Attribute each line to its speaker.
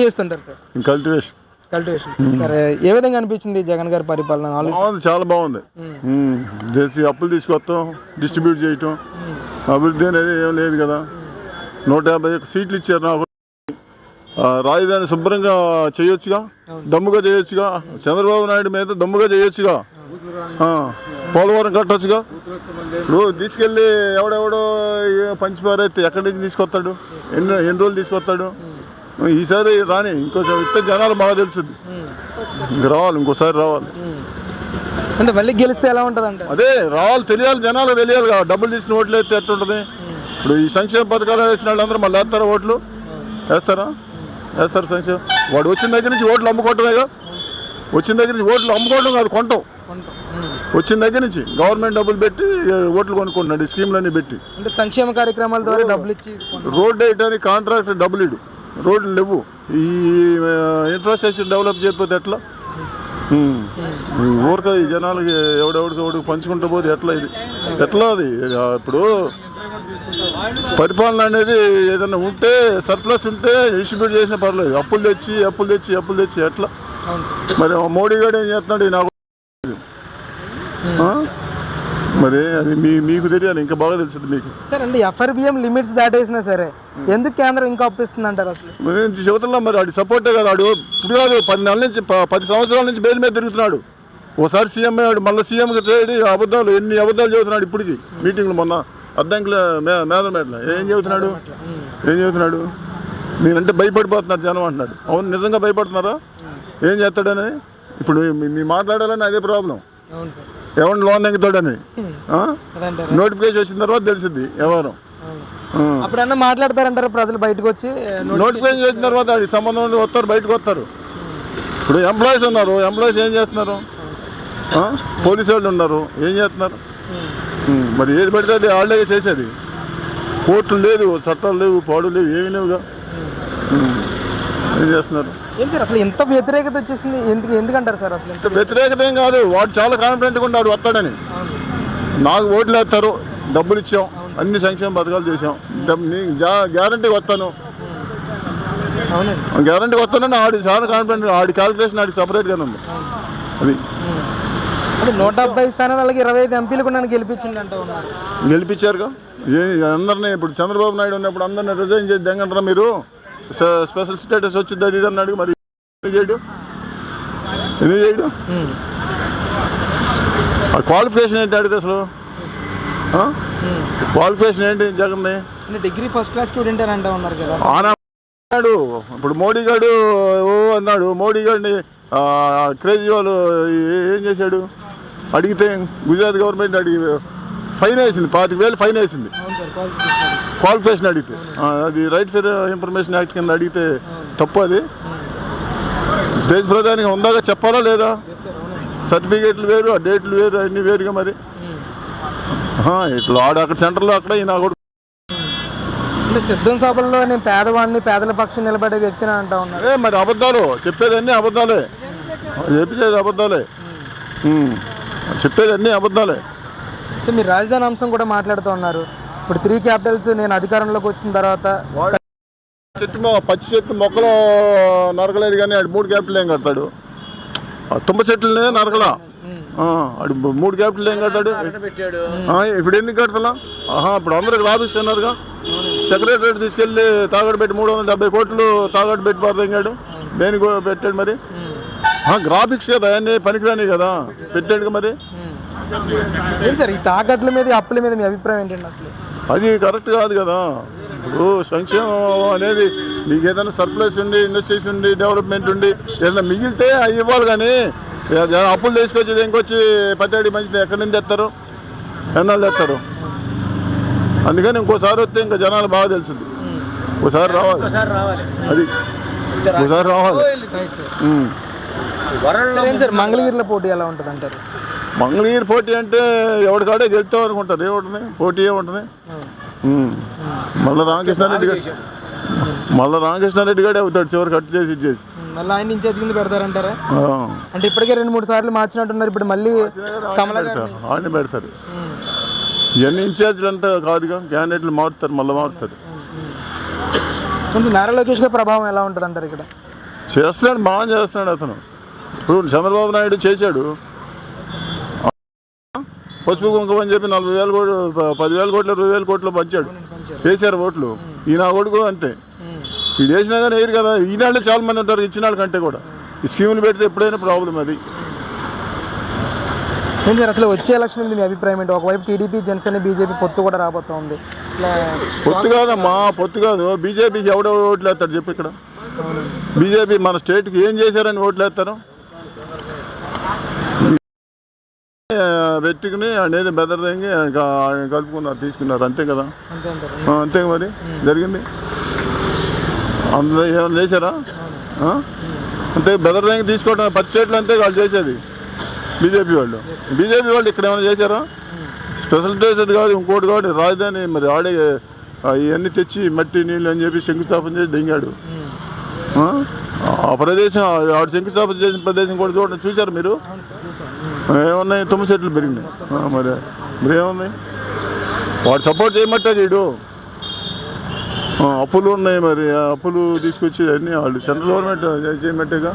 Speaker 1: చేస్తుంటారు sir?
Speaker 2: Cultivation
Speaker 1: cultivation సరే ఏ విధంగా అనిపించింది జగన్ గారి పరిపాలన? ఆలోచన
Speaker 2: బాగుంది చాలా బాగుంది. దేశీ అప్పులు తీసుకొస్తాం డిస్ట్రిబ్యూట్ చేయటం. అభివృద్ధి అనేది ఏం లేదు కదా. నూట యాభై ఒక్క సీట్లు ఇచ్చారు నాకు. రాజధాని శుభ్రంగా చేయొచ్చుగా దమ్ముగా చేయొచ్చుగా. చంద్రబాబు నాయుడు మీద దమ్ముగా చేయొచ్చుగా. పోలవరం కట్టొచ్చుగా. ఇప్పుడు తీసుకెళ్ళి ఎవడెవడో పంచిపారైతే ఎక్కడి నుంచి తీసుకొస్తాడు? ఎన్ని ఎన్ని రోజులు తీసుకొస్తాడు? ఈసారి రాని ఇంకోసారి ఇస్తే జనాలు బాగా తెలుస్తుంది ఇంక రావాలి ఇంకోసారి రావాలి.
Speaker 1: అంటే మళ్ళీ గెలిస్తే ఎలా ఉంటుంది అంటారు
Speaker 2: అదే రావాలి తెలియాలి జనాలు తెలియాలి కదా. డబ్బులు తీసుకుని ఓట్లు వేస్తే ఎట్టుంటుంది ఇప్పుడు ఈ సంక్షేమ పథకాలు వేసిన వాళ్ళందరూ మళ్ళీ వేస్తారా ఓట్లు? వేస్తారా? వేస్తారు సంక్షేమ. వాడు వచ్చిన దగ్గర నుంచి ఓట్లు అమ్ముకోవటమేగా వచ్చిన దగ్గర నుంచి ఓట్లు అమ్ముకోవడం కాదు కొంటాం. వచ్చిన దగ్గర నుంచి గవర్నమెంట్ డబ్బులు పెట్టి ఓట్లు కొనుక్కుంటున్నాడు ఈ స్కీమ్లన్నీ పెట్టి.
Speaker 1: అంటే సంక్షేమ కార్యక్రమాల ద్వారా డబ్బులు ఇచ్చి
Speaker 2: రోడ్ వేయడానికి కాంట్రాక్ట్ డబ్బులు ఇడు. రోడ్లు లేవు. ఈ ఇన్ఫ్రాస్ట్రక్చర్ డెవలప్ చేయకపోతే ఎట్లా? ఊరిక ఈ జనాలకి ఎవడెవడికి ఎవడికి పంచుకుంటూ పోతే ఎట్లా ఇది? ఎట్లా అది? ఇప్పుడు పరిపాలన అనేది ఏదైనా ఉంటే సర్ప్లస్ ఉంటే డిస్ట్రిబ్యూట్ చేసినా పర్లేదు. అప్పులు తెచ్చి అప్పులు తెచ్చి అప్పులు తెచ్చి ఎట్లా? మరి మోడీ గారు ఏం చేస్తున్నాడు? నాకు? మరి అది మీ మీకు తెలియాలి ఇంకా బాగా తెలుస్తుంది మీకు.
Speaker 1: సార్ అంటే ఎఫ్ఆర్బిఎం లిమిట్స్ దాటేసినా సరే ఎందుకు కేంద్రం ఇంకా అప్పిస్తుంది అంటారు అసలు
Speaker 2: నేను చెబుతున్నా మరి ఆడి సపోర్టే కదా ఆడు ఇప్పుడు కాదు పది నెలల నుంచి పది సంవత్సరాల నుంచి బెయిల్ మీద తిరుగుతున్నాడు. ఓసారి సీఎం అయ్యాడు మళ్ళీ సీఎం చేయడి అబద్ధాలు ఎన్ని అబద్ధాలు చెబుతున్నాడు ఇప్పటికి మీటింగ్లు మొన్న అద్దంకుల మే మేదమేట్ల ఏం చెబుతున్నాడు? ఏం చెబుతున్నాడు? నేనంటే భయపడిపోతున్నారు జనం అంటున్నాడు. అవును నిజంగా భయపడుతున్నారా? ఏం చేస్తాడని? ఇప్పుడు మీ- మీ మాట్లాడాలని అదే ప్రాబ్లం.
Speaker 1: అవును సార్.
Speaker 2: ఎవరిని లోన్?
Speaker 1: అదంటారు?
Speaker 2: నోటిఫికేషన్ వచ్చిన తర్వాత తెలిసింది ఎవరు.
Speaker 1: అప్పుడన్నా మాట్లాడతారంటారు ప్రజలు బయటకు వచ్చి నోటి-
Speaker 2: నోటిఫికేషన్ చేసిన తర్వాత వాడికి సంబంధం ఉంది వస్తారు బయటకు వస్తారు ఇప్పుడు ఎంప్లాయీస్ ఉన్నారు ఎంప్లాయీస్ ఏం చేస్తున్నారు? పోలీసు వాళ్ళు ఉన్నారు ఏం చేస్తున్నారు? మరి ఏది పడితే అది వాళ్ళే చేసేది. కోర్టులు లేదు చట్టాలు లేవు పాడు లేవు ఏమీ లేవుగా. ఏం చేస్తున్నారు?
Speaker 1: ఏంటి సార్ అసలు ఎంత వ్యతిరేకత వచ్చేసింది? ఎందుకు ఎందుకంటారు సార్ అసలు?
Speaker 2: అంటే వ్యతిరేకత ఏం కాదు. వాడు చాలా కాన్ఫిడెంట్గా ఉన్నాడు వస్తాడని నాకు ఓట్లు వేస్తారు డబ్బులు ఇచ్చాం అన్ని సంక్షేమ పథకాలు చేసాం గ్యారంటీ వస్తాను. గ్యారంటీ వస్తానని ఆడి చాలా కాన్ఫిడెంట్ ఆడి క్యాలిక్యులేషన్ ఆడి సపరేట్గానే ఉంది. అది.
Speaker 1: అంటే నూట డెబ్బై స్థానాలు అలాగే ఇరవై ఐదు ఎంపీలు కూడా నన్ను గెలిపించింది అంటూ ఉన్నారు.
Speaker 2: గెలిపించారుగా? ఏ అందరినీ ఇప్పుడు చంద్రబాబు నాయుడు ఉన్నప్పుడు అందరిని రిజైన్ చేసి దెంగంటారా మీరు? స్పెషల్ స్టేటస్ వచ్చింది అది ఇది అన్నాడు మరి చేయడు. ఎందుకు చేయడు. ఆ క్వాలిఫికేషన్ ఏంటి అడిగితే అసలు? క్వాలిఫికేషన్ ఏంటి జగన్ది
Speaker 1: డిగ్రీ ఫస్ట్ క్లాస్ స్టూడెంట్ అని అంటూ ఉన్నారు కదా
Speaker 2: అన్నాడు. ఇప్పుడు మోడీ గారు ఓ అన్నాడు. మోడీ గారిని క్రేజీ వాళ్ళు ఏ- ఏం చేశాడు? అడిగితే గుజరాత్ గవర్నమెంట్ అడిగి ఫైన్ వేసింది పాతిక వేలు ఫైన్ వేసింది.
Speaker 1: క్వాలిఫికేషన్
Speaker 2: అడిగితే. అది రైట్ ఫర్ ఇన్ఫర్మేషన్ యాక్ట్ కింద అడిగితే తప్పు అది. దేశ ప్రధానికి ఉందాగా చెప్పాలా లేదా? సర్టిఫికేట్లు వేరు ఆ డేట్లు వేరు అన్ని వేరుగా మరి. ఇట్లా ఆడ అక్కడ సెంటర్లో అక్కడ ఈయన కూడా
Speaker 1: సిద్ధం సభల్లో నేను పేదవాడిని పేదల పక్షం నిలబడే వ్యక్తిని అంటా ఉన్నారు.
Speaker 2: ఏ మరి అబద్ధాలు చెప్పేది అన్నీ అబద్ధాలే. చెప్పేది అబద్ధాలే. ఉమ్. చెప్పేది అన్నీ అబద్ధాలే.
Speaker 1: సో మీరు రాజధాని అంశం కూడా మాట్లాడుతూ ఉన్నారు. ఇప్పుడు త్రీ క్యాపిటల్స్ నేను అధికారంలోకి వచ్చిన తర్వాత
Speaker 2: చెట్టు పచ్చి చెట్టు మొక్కలు నరకలేదు కానీ ఆడు మూడు క్యాపిటల్ ఏం కడతాడు? తుమ్మ చెట్లనే నరకలా? ఆ, ఆడు మూడు క్యాపిటల్ ఏం కడతాడు? ఆ, ఇప్పుడు ఎన్ని కడతలా? ఆహా ఇప్పుడు అందరికి రాపిస్తున్నారుగా సెక్రటరీ తీసుకెళ్ళి తాగట్టు పెట్టి మూడు వందల డెబ్బై కోట్లు తాగట్టు పెట్టి పారదెంగాడు దేనికి పెట్టాడు మరి? గ్రాఫిక్స్ కదా అన్నీ పనికిరాని కదా. పెట్టాడు మరి?
Speaker 1: ఏంటి సార్ ఈ తాకట్ల మీద అప్పుల మీద మీ అభిప్రాయం ఏంటండి అసలు?
Speaker 2: అది కరెక్ట్ కాదు కదా. ఇప్పుడు సంక్షేమం అనేది మీకు ఏదైనా సర్ప్లస్ ఉండి ఇండస్ట్రీస్ ఉండి డెవలప్మెంట్ ఉండి ఏదైనా మిగిలితే అవి ఇవ్వాలి కానీ ఏ- అప్పులు తీసుకొచ్చి ఇంకొచ్చి పచ్చడి మంచిది ఎక్కడి నుంచి తెస్తారు? ఎన్నాళ్ళు తెస్తారు? అందుకని ఇంకోసారి వస్తే ఇంకా జనాలు బాగా తెలుస్తుంది. ఒకసారి రావాలి. అది. ఒకసారి రావాలి.
Speaker 1: సార్ మంగళగిరిలో పోటీ ఎలా ఉంటుంది అంటారు
Speaker 2: మంగళగిరి పోటీ అంటే ఎవరికాడే గెలుస్తాం అనుకుంటారు ఏముంటుంది పోటీ ఏముంటుంది. మళ్ళీ రామకృష్ణారెడ్డి గారు మళ్ళీ రామకృష్ణారెడ్డి గారే అవుతాడు. చివరికి కట్ చేసి ఇది చేసి.
Speaker 1: మళ్ళీ ఆయన ఇన్ఛార్జ్ కింద పెడతారంటారా. అంటే ఇప్పటికే రెండు మూడు సార్లు మార్చినట్టున్నారు. ఇప్పుడు మళ్ళీ గారిని.
Speaker 2: పెడతారు. ఇవన్నీ ఇన్ఛార్జ్లు అంతా కాదుగా. క్యాండిడేట్లు మారుతారు. మళ్ళీ మారుతారు.
Speaker 1: కొంచెం నారా లోకేష్ గారి ప్రభావం ఎలా ఉంటుంది అంటారు ఇక్కడ?
Speaker 2: చేస్తున్నాడు. బాగా చేస్తున్నాడు అతను. ఇప్పుడు చంద్రబాబు నాయుడు చేశాడు. పసుపు కుంకుమ అని చెప్పి నలభై వేల కోట్లు పదివేల కోట్లు ఇరవై వేల కోట్లు పంచాడు. వేశారు ఓట్లు. ఈయన కొడుకు అంతే. వీడు వేసినా కానీ వేయరు కదా. ఈనాళ్ళు చాలా మంది ఉంటారు ఇచ్చిన వాళ్ళ కంటే కూడా. ఈ స్కీములు పెడితే ఎప్పుడైనా ప్రాబ్లం అది.
Speaker 1: ఏంటి సార్ అసలు వచ్చే ఎలక్షన్ మీద మీ అభిప్రాయం ఏంటి? ఒకవైపు టీడీపీ జనసేన బీజేపీ పొత్తు కూడా రాబోతోంది.
Speaker 2: పొత్తు కాదమ్మా పొత్తు కాదు. బీజేపీకి ఎవడో ఓట్లు వేస్తాడు చెప్పు ఇక్కడ. బీజేపీ మన స్టేట్కి ఏం చేశారని ఓట్లు వేస్తారు ఆ, పెట్టుకుని అనేది బెదర్ తెంగి ఆయన కలుపుకున్నారు తీసుకున్నారు అంతే కదా?
Speaker 1: అంతే
Speaker 2: మరి? జరిగింది. అందులో ఏమైనా చేశారా? అంతే బెదర్ తెంగి తీసుకోవడం పది స్టేట్లు అంతే వాళ్ళు చేసేది. బీజేపీ వాళ్ళు. బీజేపీ వాళ్ళు ఇక్కడ ఏమైనా చేశారా? స్పెషల్ స్టేషన్ కాదు ఇంకోటి కాదు రాజధాని మరి ఆడే ఇవన్నీ తెచ్చి మట్టి నీళ్ళు అని చెప్పి శంకుస్థాపన చేసి దెంగాడు. ఆ? ప్రదేశం ఆడు శంకుస్థాపన చేసిన ప్రదేశం కూడా చూడండి చూశారు మీరు? ఏమున్నాయి తొమ్మిది సెట్లు పెరిగినాయి. మరి మరి ఏమున్నాయి వాడు సపోర్ట్ చేయమంటే వీడు అప్పులు ఉన్నాయి మరి. అప్పులు తీసుకొచ్చి అన్నీ వాళ్ళు సెంట్రల్ గవర్నమెంట్ చేయమంటేగా.